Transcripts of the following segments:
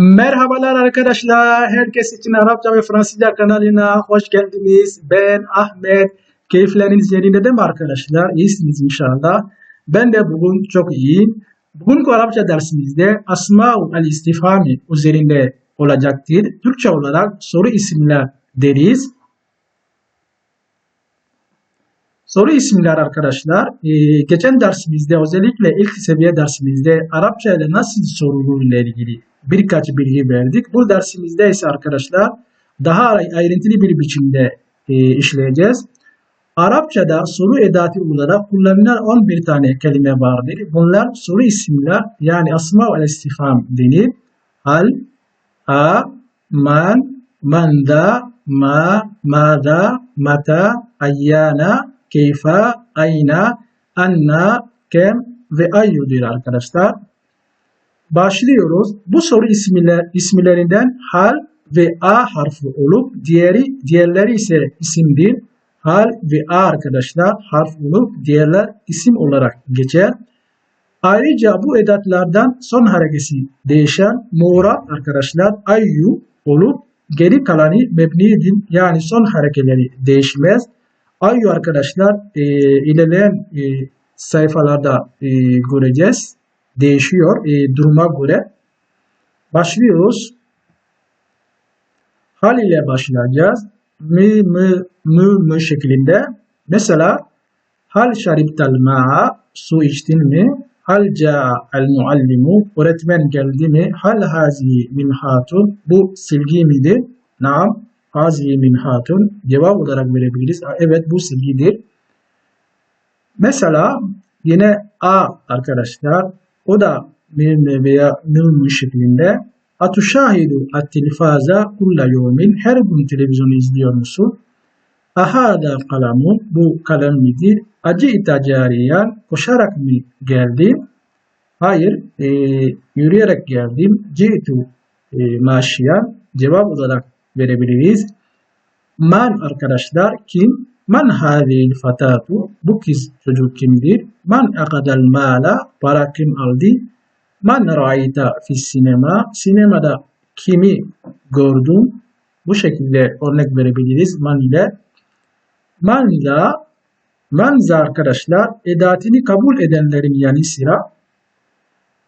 Merhabalar arkadaşlar. Herkes için Arapça ve Fransızca kanalına hoş geldiniz. Ben Ahmet. Keyifleriniz yerinde değil mi arkadaşlar? İyisiniz inşallah. Ben de bugün çok iyiyim. Bugünkü Arapça dersimizde Asma-ul al-İstifhami üzerinde olacaktır. Türkçe olarak soru isimler deriz. Soru isimler arkadaşlar. Ee, geçen dersimizde özellikle ilk seviye dersimizde Arapça ile nasıl sorulur ile ilgili birkaç bilgi verdik. Bu dersimizde ise arkadaşlar daha ayrıntılı bir biçimde e, işleyeceğiz. Arapçada soru edatı olarak kullanılan 11 tane kelime vardır. Bunlar soru isimler yani asma ve istifham denir. Hal, a, man, manda, ma, mada, mata, ayyana, keyfa, ayna, anna, kem ve ayyudur arkadaşlar. Başlıyoruz. Bu soru isimler, isimlerinden hal ve a harfi olup diğeri diğerleri ise isimdir. Hal ve a arkadaşlar harf olup diğerler isim olarak geçer. Ayrıca bu edatlardan son harekesi değişen muğrab arkadaşlar ayyu olup geri kalanı mebnidir. Yani son harekeleri değişmez. Ayyu arkadaşlar e, ilerleyen e, sayfalarda e, göreceğiz değişiyor e, duruma göre. Başlıyoruz. Hal ile başlayacağız. Mi, mı, mı, mı şeklinde. Mesela hal şariptal ma'a su içtin mi? Hal ca'a muallimu öğretmen geldi mi? Hal hazihi min hatun bu silgi midir? Naam hazihi min hatun cevap olarak verebiliriz. Evet bu silgidir. Mesela yine A arkadaşlar o da benimle veya nılmı şeklinde Atuşahidu at-telifaza kulla yevmin her gün televizyon izliyor musun? Ahada kalamun bu kalem midir? Acı'ita cariyan koşarak mı geldi? Hayır, e, yürüyerek geldim. Ci'tu e, maşiyan cevap olarak verebiliriz. Man arkadaşlar kim? Man hadil fatatu? Bu kız çocuk kimdir? Man akadal mala? Para kim aldı? Man ra'ayta fi sinema? Sinemada kimi gördün? Bu şekilde örnek verebiliriz man ile. Manza Manza arkadaşlar edatini kabul edenlerin yanı sıra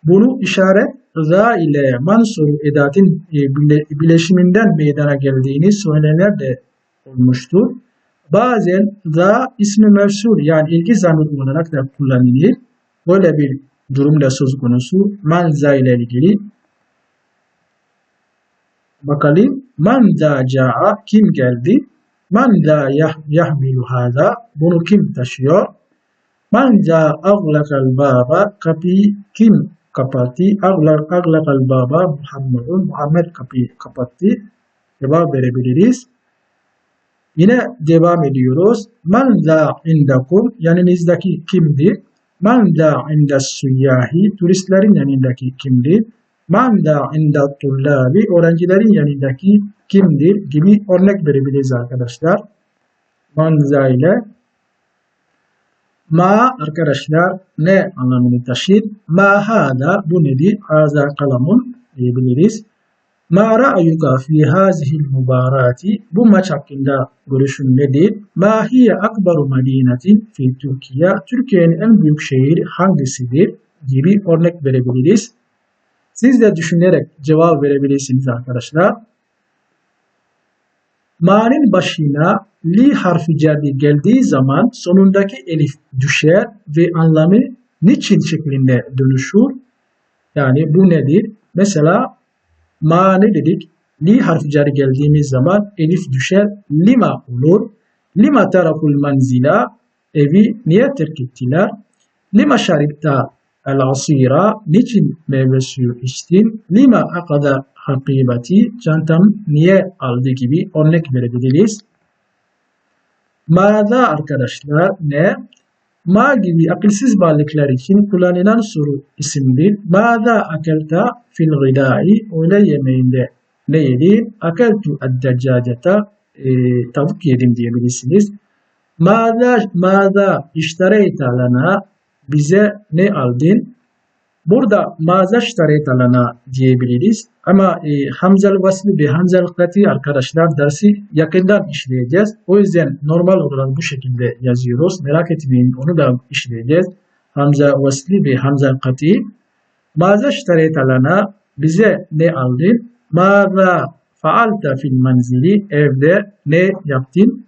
bunu işaret za ile mansur edatın e, bileşiminden meydana geldiğini söyleyenler de olmuştur. Bazen za ismi mevsul yani ilgi zamir olarak da kullanılır. Böyle bir durumda söz konusu man za ile ilgili. Bakalım man za ca'a kim geldi? Man za yah, yahmilu hada bunu kim taşıyor? Man za aglakal baba kapıyı kim kapattı? Aglak, aglakal baba Muhammedun Muhammed kapıyı kapattı. Cevap verebiliriz. Yine devam ediyoruz. Man la indakum yanınızdaki kimdir? Man la indas suyyahi turistlerin yanındaki kimdir? Man la inda tullabi öğrencilerin yanındaki kimdir? Gibi örnek verebiliriz arkadaşlar. Manza ile Ma arkadaşlar ne anlamını taşır? Ma hada bu nedir? Haza kalamun diyebiliriz. Ma ra'yuka fi hazihil mubarati bu maç hakkında görüşün nedir? Ma hiye akbaru medinetin fi Türkiye Türkiye'nin en büyük şehri hangisidir? gibi örnek verebiliriz. Siz de düşünerek cevap verebilirsiniz arkadaşlar. Ma'nın başına li harfi cerdi geldiği zaman sonundaki elif düşer ve anlamı niçin şeklinde dönüşür. Yani bu nedir? Mesela ma ne dedik? Li harfi cari geldiğimiz zaman elif düşer. Lima olur. Lima tarakul manzila evi niye terk ettiler? Lima şaripta el asira niçin meyve suyu içtin? Lima akada hakibati çantam niye aldı gibi örnek verebiliriz. Ma'da arkadaşlar ne? Ma gibi akılsız varlıklar için kullanılan soru isimdir. Ma'da akelta fil gıdai öğle yemeğinde ne yedin? Akeltu ad-deccaceta e, tavuk yedim diyebilirsiniz. Ma'da, ma'da iştareyta lana bize ne aldın? Burada maza iştaret alana diyebiliriz. Ama e, Hamzel vaslı ve Hamzel kati arkadaşlar dersi yakından işleyeceğiz. O yüzden normal olarak bu şekilde yazıyoruz. Merak etmeyin onu da işleyeceğiz. Hamza vaslı ve Hamzel kati. Maza iştaret alana bize ne aldın? Maza faalta fil manzili evde ne yaptın?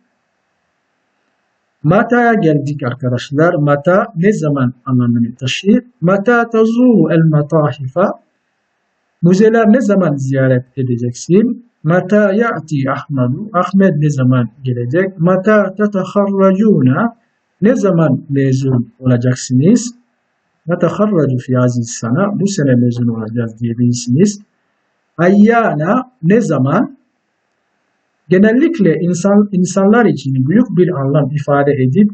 Mata'ya geldik arkadaşlar. Mata ne zaman anlamını taşır? Mata tazuru el matahifa. Müzeler ne zaman ziyaret edeceksin? Mata ya'ti Ahmedu. Ahmet ne zaman gelecek? Mata tetaharracuna. Ne zaman mezun olacaksınız? Netaharracu fi aziz sana. Bu sene mezun olacağız diyebilirsiniz. Ayyana ne zaman? Genellikle insan, insanlar için büyük bir anlam ifade edip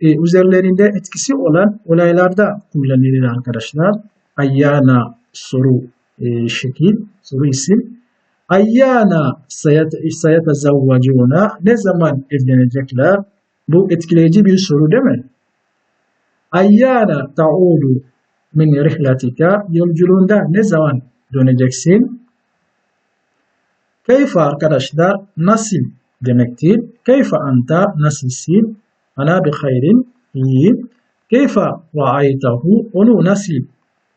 e, üzerlerinde etkisi olan olaylarda kullanılır arkadaşlar. Ayyana soru e, şekil, soru isim. Ayyana sayatazavvacuna ne zaman evlenecekler? Bu etkileyici bir soru değil mi? Ayyana ta'udu min rihlatika yolculuğunda ne zaman döneceksin? Keyfe arkadaşlar nasıl demektir. Keyfe anta nasılsın? Ana bi hayrin iyiyim. Keyfe ra'aytahu onu nasıl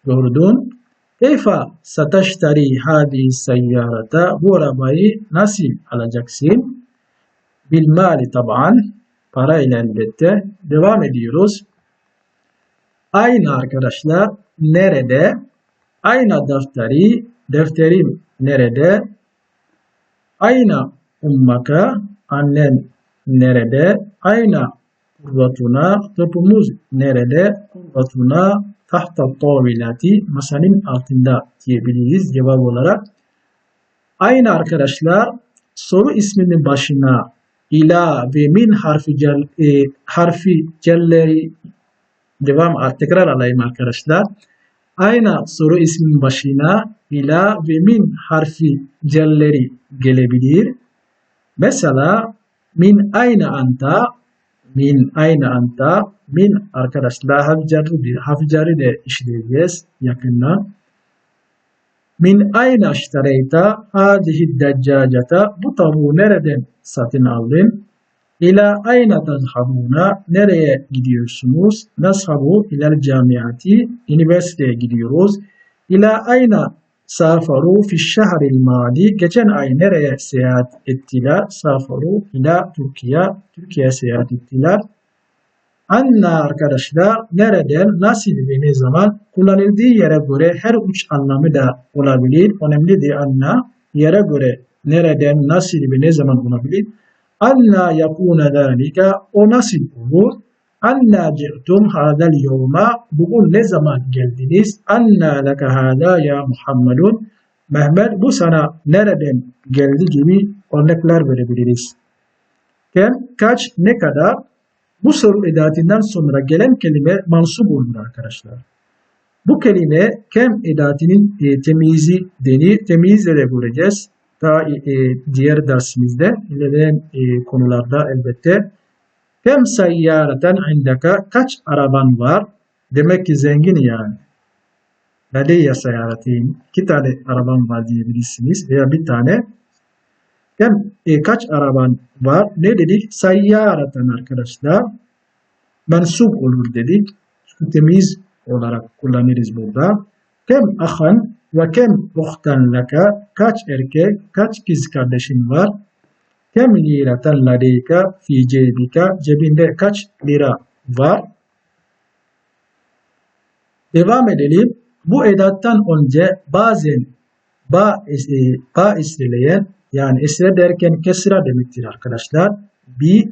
gördün? Keyfe sataştari hadi seyyarata bu arabayı nasıl alacaksın? Bil mali taban parayla elbette. Devam ediyoruz. Aynı arkadaşlar nerede? Aynı defteri defterim nerede? Ayna ummaka annen nerede? Ayna kurvatuna topumuz nerede? Kurvatuna tahta tavilati masanın altında diyebiliriz cevap olarak. Aynı arkadaşlar soru isminin başına ila ve min harfi cel, e, harfi celleri devam tekrar alayım arkadaşlar. Aynı soru isminin başına ila ve min harfi celleri gelebilir. Mesela min ayna anta min ayna anta min arkadaşlar harf carridir. Harf carri de işleyeceğiz yakında. Min ayna iştereyta hadihi deccacata bu tavuğu nereden satın aldın? İla ayna tazhabuna nereye gidiyorsunuz? Nashabu ilal camiati üniversiteye gidiyoruz. İla ayna safaru fi şehril madi geçen ay nereye seyahat ettiler? Safaru ila Türkiye Türkiye seyahat ettiler. Anna arkadaşlar nereden, nasıl ne zaman kullanıldığı yere göre her üç anlamı da olabilir. Önemlidir anna. Yere göre nereden, nasıl ve ne zaman olabilir. Anna yakuna zalika o nasıl olur? Anna ci'tum hadal yevma bugün ne zaman geldiniz? Anna leke hada ya Muhammedun Mehmet bu sana nereden geldi gibi örnekler verebiliriz. Kem, kaç, ne kadar? Bu soru edatından sonra gelen kelime mansup olur arkadaşlar. Bu kelime kem edatının e, temizi denir. Temizle de göreceğiz daha e, diğer dersimizde ilerleyen e, konularda elbette Kem seyyareten indaka kaç araban var? Demek ki zengin yani. Ledeyye seyaretin iki tane araban var diyebilirsiniz veya bir tane. Kem e, kaç araban var? Ne dedik? Seyyareten arkadaşlar. Mensup olur dedik. Çünkü temiz olarak kullanırız burada. Kem ahan ve kem uhtan laka kaç erkek, kaç kız kardeşin var? Kem liratan ladeyka fi cebika cebinde kaç lira var? Devam edelim. Bu edattan önce bazen ba, e, ba esreleyen yani esre derken kesra demektir arkadaşlar. Bir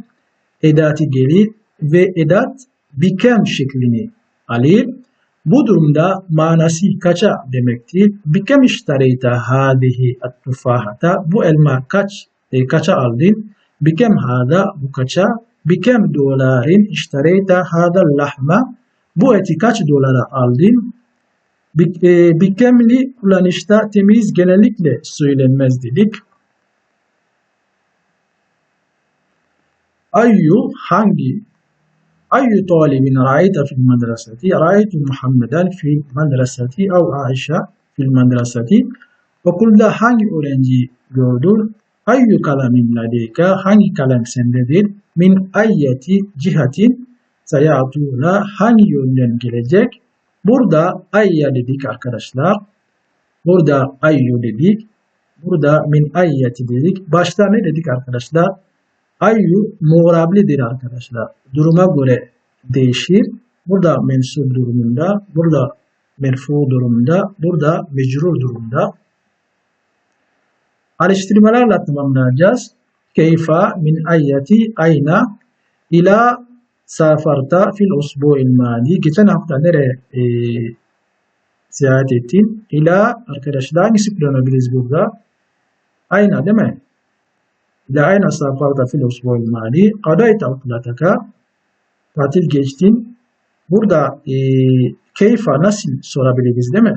edatı gelir ve edat bikem şeklini alır. Bu durumda manası kaça demektir? Bikem iştareyta hadihi at-tufahata bu elma kaç e, kaça aldın? Bikem hada bu kaça? Bikem dolarin iştareyta hada lahma bu eti kaç dolara aldın? E, bikemli kullanışta temiz genellikle söylenmez dedik. Ayyu hangi? Ayyu talibin ra'ayta fil madrasati? Ra'aytu Muhammeden fil madrasati ev Aişe fil madrasati. Okulda hangi öğrenciyi gördün? Ayyu kalemin ladeyka? Hangi kalem sendedir? Min ayyeti cihatin sayatuna? Hangi yönden gelecek? Burada ayya dedik arkadaşlar. Burada ayyu dedik. Burada min ayyeti dedik. Başta ne dedik arkadaşlar? Ayyu muğrablidir arkadaşlar. Duruma göre değişir. Burada mensup durumunda, burada merfu durumunda, burada mecrur durumda. Alıştırmalarla tamamlayacağız. Keyfa min ayyeti ayna ila safarta fil usbu'il madi. Geçen hafta nereye e, seyahat ettin? İla arkadaşlar hangisi kullanabiliriz burada? Ayna değil mi? İla ayna safarta fil usbu'il madi. Kadayta uklataka. Tatil geçtin. Burada e, keyfa nasıl sorabiliriz değil?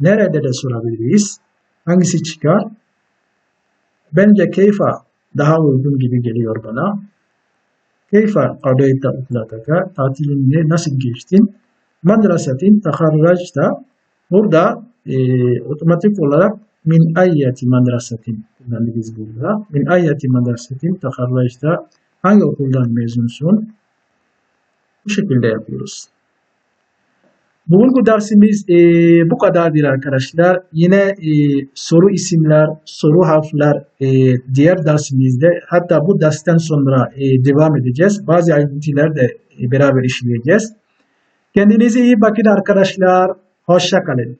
Nerede de sorabiliriz? Hangisi çıkar? Bence keyfa daha uygun gibi geliyor bana. Keyfa kadayta uklataka. Tatilini nasıl geçtin? Madrasetin taharrajta. Burada e, otomatik olarak min ayyeti madrasetin kullanırız burada. Min ayyeti madrasetin taharrajta. Hangi okuldan mezunsun? Bu şekilde yapıyoruz. Bugünkü dersimiz e, bu kadardır arkadaşlar. Yine e, soru isimler, soru harfler e, diğer dersimizde hatta bu dersten sonra e, devam edeceğiz. Bazı ayrıntılar da e, beraber işleyeceğiz. Kendinize iyi bakın arkadaşlar. Hoşça kalın.